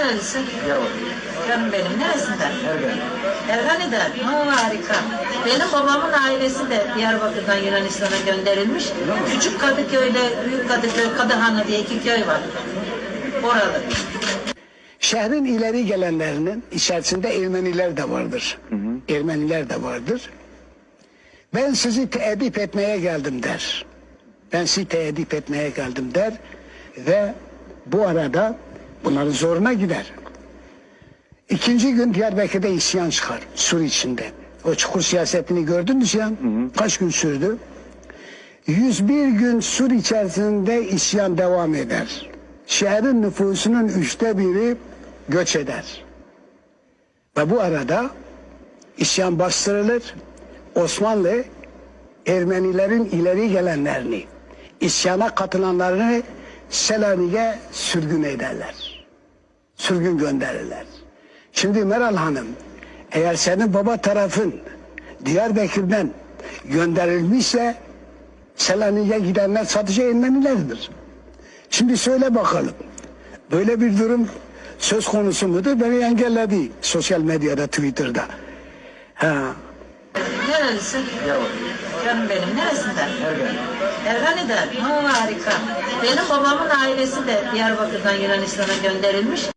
Nerelisin? Diyarbakır. Canım benim. Neresinden? Ergen. Ergani'den. Ha, harika. Benim babamın ailesi de Diyarbakır'dan Yunanistan'a gönderilmiş. Küçük Kadıköy'de Büyük Kadıköy, Kadıhanı diye iki köy var. Oralı. Şehrin ileri gelenlerinin içerisinde Ermeniler de vardır. Ermeniler de vardır. Ben sizi teedip etmeye geldim der. Ben sizi teedip etmeye geldim der. Ve bu arada bunların zoruna gider. İkinci gün Diyarbakır'da isyan çıkar. Sur içinde. O çukur siyasetini gördünüz ya. Kaç gün sürdü? 101 gün Sur içerisinde isyan devam eder. Şehrin nüfusunun üçte biri göç eder. Ve bu arada isyan bastırılır. Osmanlı Ermenilerin ileri gelenlerini, isyana katılanlarını Selanik'e sürgün ederler. Sürgün gönderirler. Şimdi Meral Hanım, eğer senin baba tarafın Diyarbakır'dan gönderilmişse Selanik'e gidenler sadece Ermenilerdir. Şimdi söyle bakalım. Böyle bir durum söz konusu mudur? Beni engelledi sosyal medyada, Twitter'da. Ha. Nerelisin? Canım benim. Neresinden? Ergani'den. Ha, harika. Benim babamın ailesi de Diyarbakır'dan Yunanistan'a gönderilmiş.